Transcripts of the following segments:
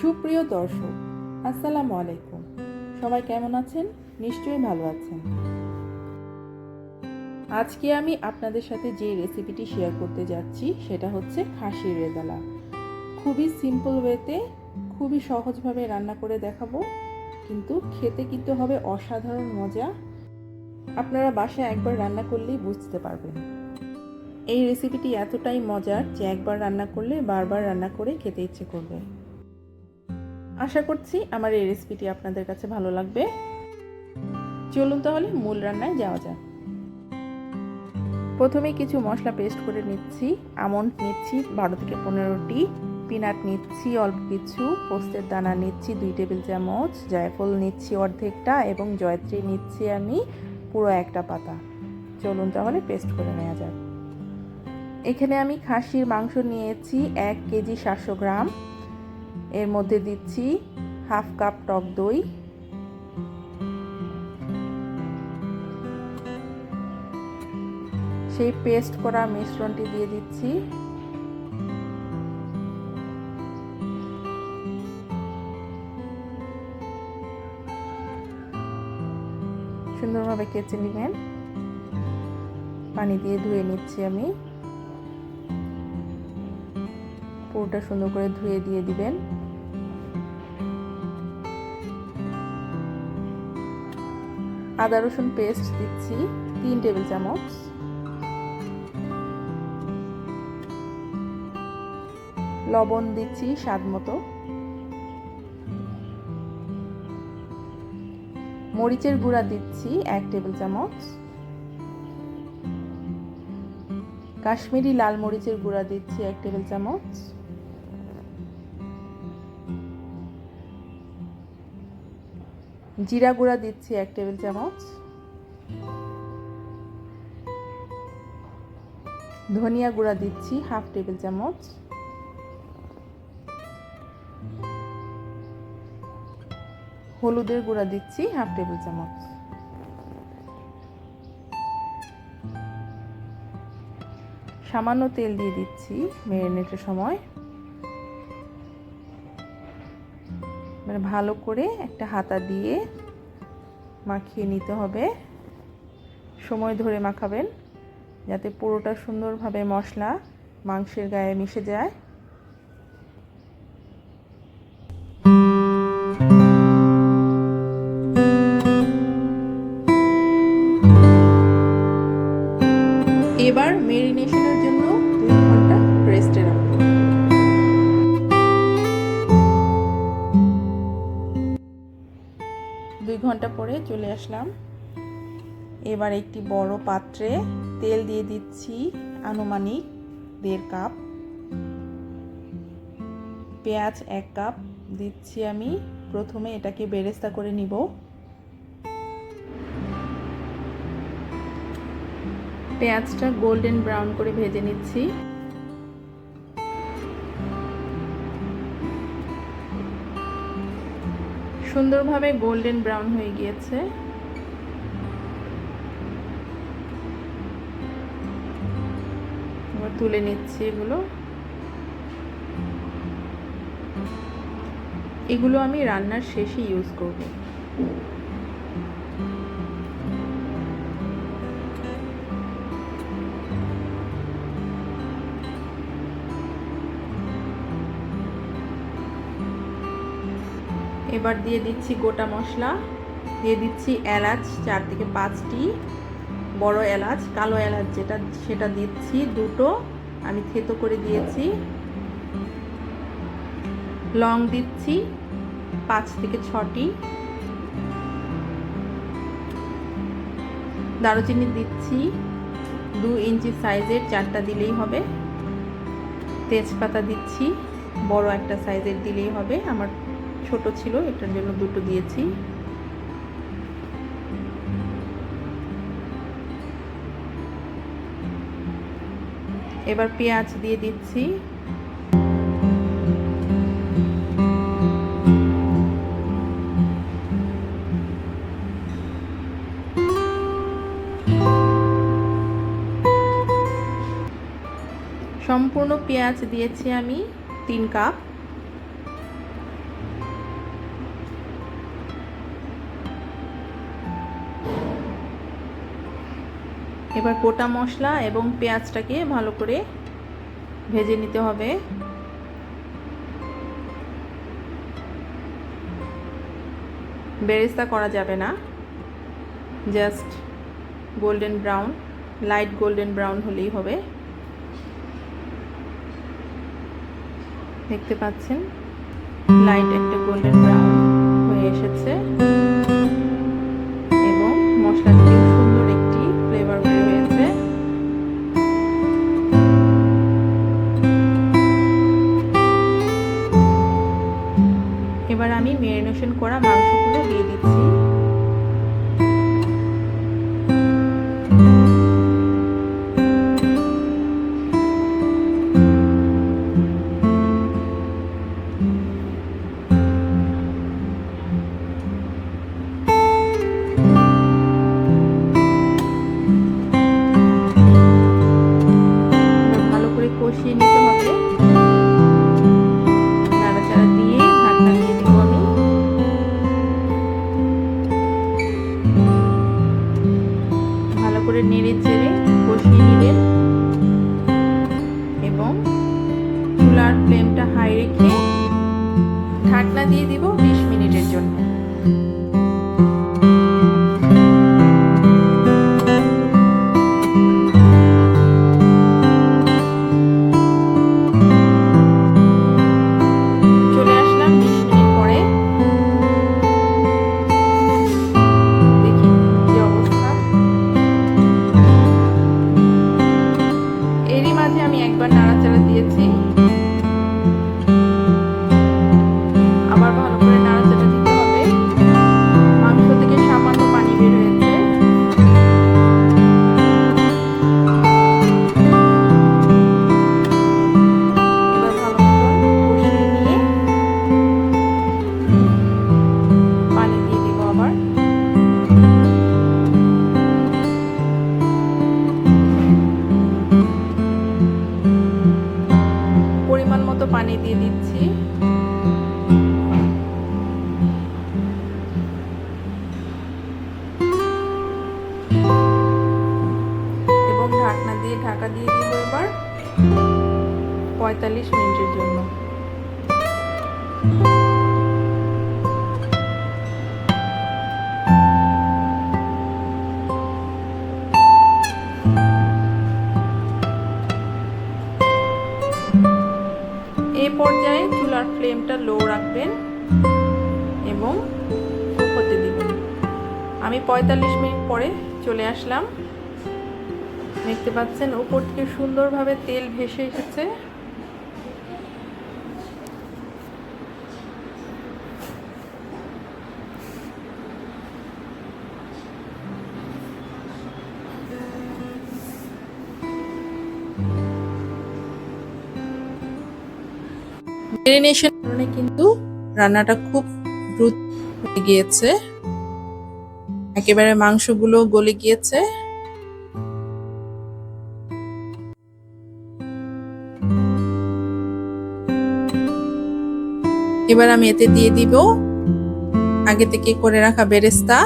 সুপ্রিয় দর্শক, আসসালামু আলাইকুম। সবাই কেমন আছেন? নিশ্চয়ই ভালো আছেন। আজকে আমি আপনাদের সাথে যে রেসিপিটি শেয়ার করতে যাচ্ছি, সেটা হচ্ছে খাসির রেজালা। খুবই সিম্পল ওয়েতে খুবই সহজভাবে রান্না করে দেখাবো, কিন্তু খেতে কিন্তু হবে অসাধারণ মজা। আপনারা বাসায় একবার রান্না করলেই বুঝতে পারবেন। এই রেসিপিটি এতটাই মজার যে একবার রান্না করলে বারবার রান্না করে খেতে ইচ্ছে করবে। আশা করছি আমার এই রেসিপিটি আপনাদের কাছে ভালো লাগবে। চলুন তাহলে মূল রান্নায় যাওয়া যাক। প্রথমে কিছু মশলা পেস্ট করে নিচ্ছি, আমন্ড নিচ্ছি, বারো থেকে পনেরোটি পিনাট নিচ্ছি, অল্প কিছু, পোস্তের দানা নিচ্ছি, দুই টেবিল চামচ, জায়ফল নিচ্ছি অর্ধেকটা এবং জয়ত্রী নিচ্ছি আমি পুরো একটা পাতা। চলুন তাহলে পেস্ট করে নেওয়া যাক। এখানে আমি খাসির মাংস নিয়েছি এক কেজি সাতশো গ্রাম। এর মধ্যে দিচ্ছি হাফ কাপ টক দই। সেই পেস্ট করা মিশ্রণটি দিয়ে দিচ্ছি। সুন্দরভাবে কেচে নেবেন। পানি দিয়ে ধুয়ে নিচ্ছি আমি। পুরোটা সুন্দর করে ধুয়ে দিয়ে দিবেন। আদা, রসুন পেস্ট দিচ্ছি, তিন টেবিল চামচ। লবণ দিচ্ছি স্বাদ মতো। মরিচের গুঁড়া দিচ্ছি এক টেবিল চামচ। কাশ্মীরি লাল মরিচের গুঁড়া দিচ্ছি এক টেবিল চামচ। জিরা গুঁড়া দিচ্ছি এক টেবিল চামচ। ধনিয়া গুঁড়া দিচ্ছি হাফ টেবিল চামচ। হলুদের গুঁড়া দিচ্ছি হাফ টেবিল চামচ। সামান্য তেল দিয়ে দিচ্ছি মেরিনেটের সময়। ভালো করে একটা হাতা দিয়ে মাখিয়ে নিতে হবে। সময় ধরে মাখাবেন, যাতে পুরোটা সুন্দরভাবে মশলা মাংসের গায়ে মিশে যায়। আসলাম। এবার একটি বড় পাত্রে তেল দিয়ে দিচ্ছি আনুমানিক দেড় কাপ। পেঁয়াজ এক কাপ দিচ্ছি আমি। প্রথমে এটাকে বেরেস্তা করে নিব। পেঁয়াজটা গোল্ডেন ব্রাউন করে ভেজে নিচ্ছি। সুন্দরভাবে গোল্ডেন ব্রাউন হয়ে গিয়েছে। তুলে নিচ্ছি এগুলো। এগুলো আমি রান্নার শেষে ইউজ করব। এবার দিয়ে দিচ্ছি গোটা মশলা, দিয়ে দিচ্ছি এলাচ চার থেকে পাঁচটি। বড় এলাচ, কালো এলাচ যেটা, সেটা দিচ্ছি, দুটো। আমি থেতো করে দিয়েছি। লং দিচ্ছি, পাঁচ থেকে ছটি। দারুচিনি দিচ্ছি, দু ইঞ্চি সাইজের, চারটা দিলেই হবে। তেজপাতা দিচ্ছি, বড় একটা সাইজের দিলেই হবে। আমার ছোট ছিল, এটার জন্য দুটো দিয়েছি। এবার পেঁয়াজ দিয়ে দিচ্ছি। সম্পূর্ণ পেঁয়াজ দিয়েছি আমি তিন কাপ। এবার গোটা মশলা এবং পেঁয়াজটাকে ভালো করে ভেজে নিতে হবে। বেরেস্তা করা যাবে না। Just golden brown, light golden brown হলেই হবে। দেখতে পাচ্ছেন? লাইট একটা গোল্ডেন এরই আমি একবার নাড়াচাড়া দিয়েছি। এবং ঢাকনা দিয়ে, ঢাকা দিয়ে দিব এবার পঁয়তাল্লিশ মিনিটের জন্য। এই পর্যায়ে চুলার ফ্লেমটা লো রাখবেন। আমি পঁয়তাল্লিশ মিনিট পরে চলে আসলাম। দেখতে পাচ্ছেন, উপর থেকে সুন্দরভাবে তেল ভেসে এসেছে। মেরিনেশন কারণে কিন্তু রান্নাটা খুব দ্রুত হয়ে গিয়েছে। একেবারে মাংসগুলো গলে গিয়েছে। এবার আমি এতে দিয়ে দিব। আগে থেকে করে রাখা বেরেস্তা।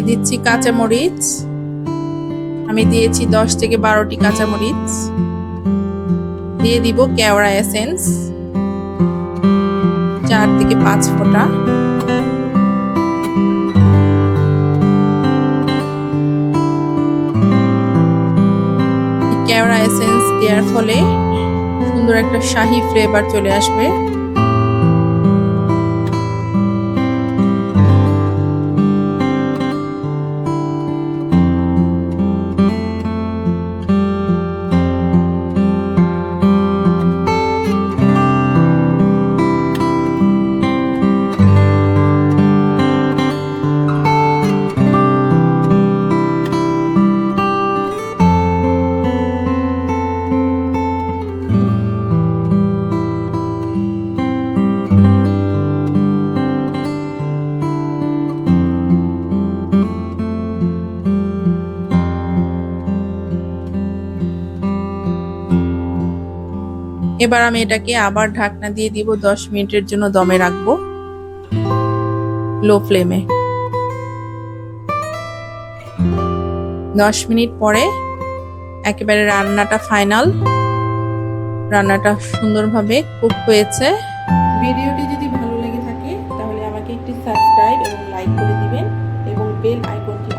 দিয়ে দিচ্ছি কাঁচামরিচ। আমি দিয়েছি দশ থেকে বারোটি কাঁচামরিচ। দিয়ে দিব কেওড়া এসেন্স। চার থেকে পাঁচ ফোঁটা। কেওড়া এসেন্স দেওয়ার ফলে সুন্দর একটা শাহি ফ্লেভার চলে আসবে। এবার আমি এটাকে আবার ঢাকনা দিয়ে দিব, দশ মিনিটের জন্য দমে রাখব। লো ফ্লেমে। দশ মিনিট পরে একেবারে রান্নাটা ফাইনাল। রান্নাটা সুন্দরভাবে কুক হয়েছে। ভিডিওটি যদি ভালো লেগে থাকে, তাহলে আমাকে একটি সাবস্ক্রাইব এবং লাইক করে দিবেন এবং বেল আইকনটি